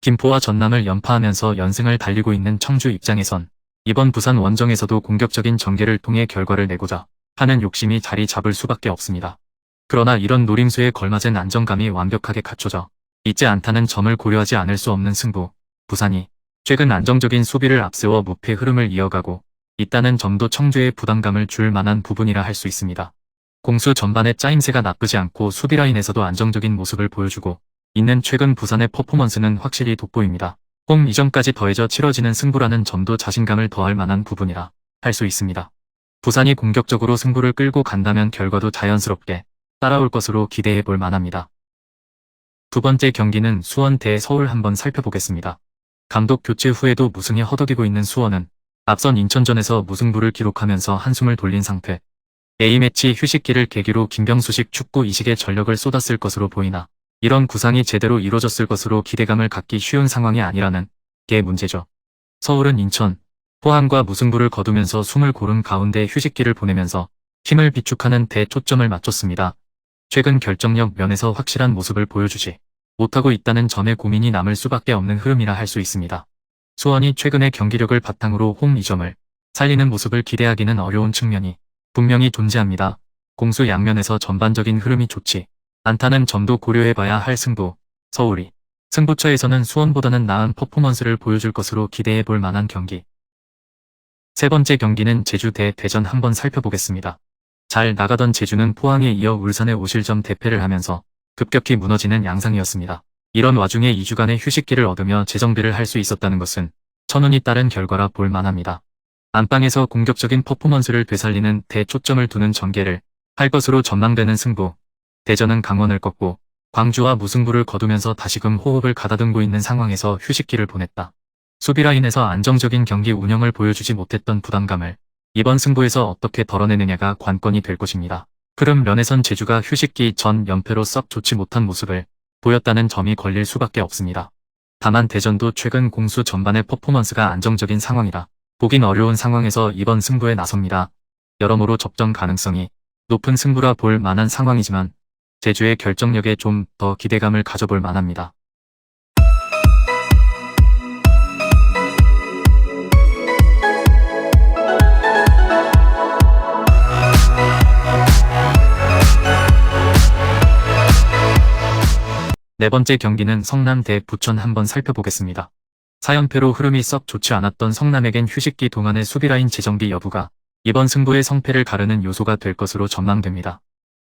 김포와 전남을 연파하면서 연승을 달리고 있는 청주 입장에선 이번 부산 원정에서도 공격적인 전개를 통해 결과를 내고자 하는 욕심이 자리 잡을 수밖에 없습니다. 그러나 이런 노림수에 걸맞은 안정감이 완벽하게 갖춰져 있지 않다는 점을 고려하지 않을 수 없는 승부. 부산이 최근 안정적인 수비를 앞세워 무패 흐름을 이어가고 있다는 점도 청주에 부담감을 줄 만한 부분이라 할 수 있습니다. 공수 전반의 짜임새가 나쁘지 않고 수비 라인에서도 안정적인 모습을 보여주고 있는 최근 부산의 퍼포먼스는 확실히 돋보입니다. 홈 이전까지 더해져 치러지는 승부라는 점도 자신감을 더할 만한 부분이라 할 수 있습니다. 부산이 공격적으로 승부를 끌고 간다면 결과도 자연스럽게 따라올 것으로 기대해 볼 만합니다. 두 번째 경기는 수원 대 서울 한번 살펴보겠습니다. 감독 교체 후에도 무승에 허덕이고 있는 수원은 앞선 인천전에서 무승부를 기록하면서 한숨을 돌린 상태. A매치 휴식기를 계기로 김병수식 축구 이식에 전력을 쏟았을 것으로 보이나 이런 구상이 제대로 이루어졌을 것으로 기대감을 갖기 쉬운 상황이 아니라는 게 문제죠. 서울은 인천, 포항과 무승부를 거두면서 숨을 고른 가운데 휴식기를 보내면서 힘을 비축하는 대초점을 맞췄습니다. 최근 결정력 면에서 확실한 모습을 보여주지 못하고 있다는 점에 고민이 남을 수밖에 없는 흐름이라 할 수 있습니다. 수원이 최근의 경기력을 바탕으로 홈 2점을 살리는 모습을 기대하기는 어려운 측면이 분명히 존재합니다. 공수 양면에서 전반적인 흐름이 좋지 않다는 점도 고려해봐야 할 승부. 서울이 승부처에서는 수원보다는 나은 퍼포먼스를 보여줄 것으로 기대해 볼 만한 경기. 세 번째 경기는 제주 대 대전 한번 살펴보겠습니다. 잘 나가던 제주는 포항에 이어 울산의 오실점 대패를 하면서 급격히 무너지는 양상이었습니다. 이런 와중에 2주간의 휴식기를 얻으며 재정비를 할 수 있었다는 것은 천운이 따른 결과라 볼 만합니다. 안방에서 공격적인 퍼포먼스를 되살리는 대초점을 두는 전개를 할 것으로 전망되는 승부. 대전은 강원을 꺾고 광주와 무승부를 거두면서 다시금 호흡을 가다듬고 있는 상황에서 휴식기를 보냈다. 수비 라인에서 안정적인 경기 운영을 보여주지 못했던 부담감을 이번 승부에서 어떻게 덜어내느냐가 관건이 될 것입니다. 흐름 면에선 제주가 휴식기 전 연패로 썩 좋지 못한 모습을 보였다는 점이 걸릴 수밖에 없습니다. 다만 대전도 최근 공수 전반의 퍼포먼스가 안정적인 상황이라 보긴 어려운 상황에서 이번 승부에 나섭니다. 여러모로 접전 가능성이 높은 승부라 볼 만한 상황이지만 제주의 결정력에 좀 더 기대감을 가져볼 만합니다. 네 번째 경기는 성남 대 부천 한번 살펴보겠습니다. 4연패로 흐름이 썩 좋지 않았던 성남에겐 휴식기 동안의 수비라인 재정비 여부가 이번 승부의 성패를 가르는 요소가 될 것으로 전망됩니다.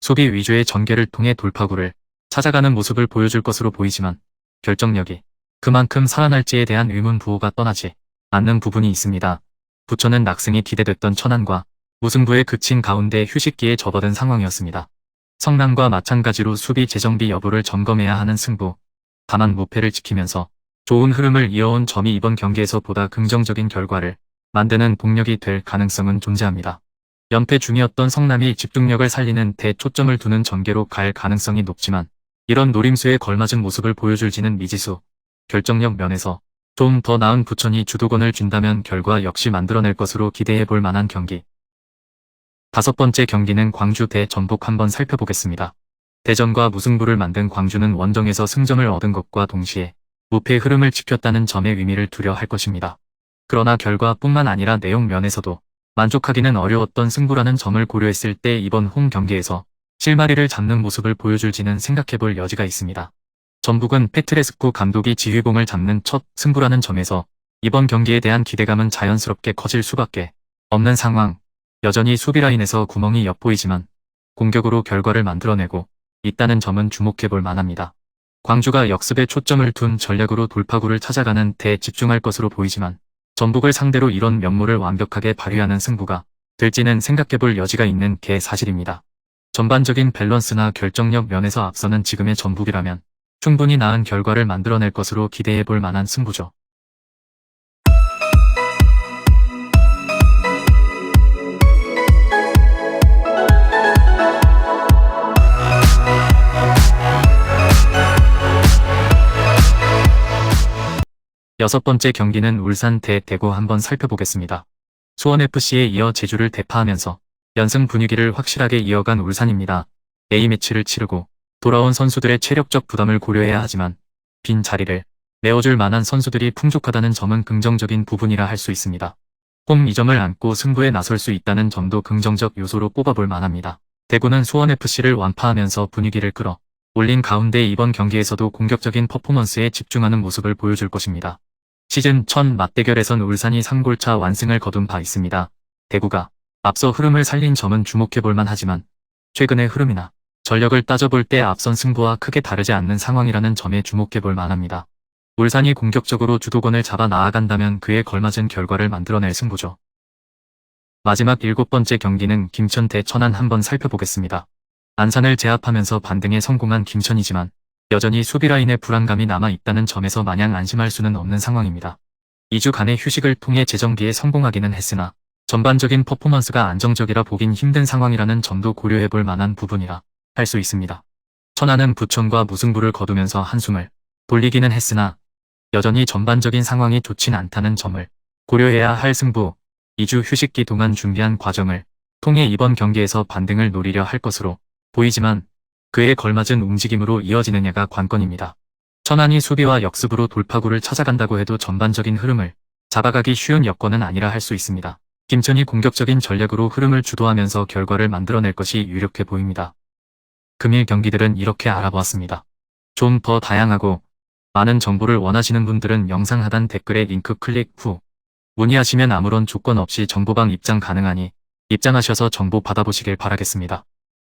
수비 위주의 전개를 통해 돌파구를 찾아가는 모습을 보여줄 것으로 보이지만 결정력이 그만큼 살아날지에 대한 의문 부호가 떠나지 않는 부분이 있습니다. 부천은 낙승이 기대됐던 천안과 무승부에 그친 가운데 휴식기에 접어든 상황이었습니다. 성남과 마찬가지로 수비 재정비 여부를 점검해야 하는 승부. 다만 무패를 지키면서 좋은 흐름을 이어온 점이 이번 경기에서 보다 긍정적인 결과를 만드는 동력이 될 가능성은 존재합니다. 연패 중이었던 성남이 집중력을 살리는 대초점을 두는 전개로 갈 가능성이 높지만 이런 노림수에 걸맞은 모습을 보여줄지는 미지수. 결정력 면에서 좀 더 나은 부천이 주도권을 준다면 결과 역시 만들어낼 것으로 기대해 볼 만한 경기. 다섯 번째 경기는 광주 대 전북 한번 살펴보겠습니다. 대전과 무승부를 만든 광주는 원정에서 승점을 얻은 것과 동시에 무패 흐름을 지켰다는 점의 의미를 두려 할 것입니다. 그러나 결과뿐만 아니라 내용 면에서도 만족하기는 어려웠던 승부라는 점을 고려했을 때 이번 홈 경기에서 실마리를 잡는 모습을 보여줄지는 생각해볼 여지가 있습니다. 전북은 페트레스쿠 감독이 지휘봉을 잡는 첫 승부라는 점에서 이번 경기에 대한 기대감은 자연스럽게 커질 수밖에 없는 상황. 여전히 수비 라인에서 구멍이 엿보이지만 공격으로 결과를 만들어내고 있다는 점은 주목해볼 만합니다. 광주가 역습에 초점을 둔 전략으로 돌파구를 찾아가는 대 집중할 것으로 보이지만 전북을 상대로 이런 면모를 완벽하게 발휘하는 승부가 될지는 생각해볼 여지가 있는 게 사실입니다. 전반적인 밸런스나 결정력 면에서 앞서는 지금의 전북이라면 충분히 나은 결과를 만들어낼 것으로 기대해볼 만한 승부죠. 여섯 번째 경기는 울산 대 대구 한번 살펴보겠습니다. 수원FC에 이어 제주를 대파하면서 연승 분위기를 확실하게 이어간 울산입니다. A매치를 치르고 돌아온 선수들의 체력적 부담을 고려해야 하지만 빈 자리를 메워줄 만한 선수들이 풍족하다는 점은 긍정적인 부분이라 할 수 있습니다. 홈 2점을 안고 승부에 나설 수 있다는 점도 긍정적 요소로 꼽아볼 만합니다. 대구는 수원FC를 완파하면서 분위기를 끌어 올린 가운데 이번 경기에서도 공격적인 퍼포먼스에 집중하는 모습을 보여줄 것입니다. 시즌 첫 맞대결에선 울산이 3골차 완승을 거둔 바 있습니다. 대구가 앞서 흐름을 살린 점은 주목해볼 만 하지만 최근의 흐름이나 전력을 따져볼 때 앞선 승부와 크게 다르지 않는 상황이라는 점에 주목해볼 만합니다. 울산이 공격적으로 주도권을 잡아 나아간다면 그에 걸맞은 결과를 만들어낼 승부죠. 마지막 일곱 번째 경기는 김천 대 천안 한번 살펴보겠습니다. 안산을 제압하면서 반등에 성공한 김천이지만 여전히 수비 라인에 불안감이 남아 있다는 점에서 마냥 안심할 수는 없는 상황입니다. 2주간의 휴식을 통해 재정비에 성공하기는 했으나 전반적인 퍼포먼스가 안정적이라 보긴 힘든 상황이라는 점도 고려해볼 만한 부분이라 할 수 있습니다. 천안은 부천과 무승부를 거두면서 한숨을 돌리기는 했으나 여전히 전반적인 상황이 좋진 않다는 점을 고려해야 할 승부, 2주 휴식기 동안 준비한 과정을 통해 이번 경기에서 반등을 노리려 할 것으로 보이지만 그에 걸맞은 움직임으로 이어지느냐가 관건입니다. 천안이 수비와 역습으로 돌파구를 찾아간다고 해도 전반적인 흐름을 잡아가기 쉬운 여건은 아니라 할 수 있습니다. 김천이 공격적인 전략으로 흐름을 주도하면서 결과를 만들어낼 것이 유력해 보입니다. 금일 경기들은 이렇게 알아보았습니다. 좀 더 다양하고 많은 정보를 원하시는 분들은 영상 하단 댓글에 링크 클릭 후 문의하시면 아무런 조건 없이 정보방 입장 가능하니 입장하셔서 정보 받아보시길 바라겠습니다.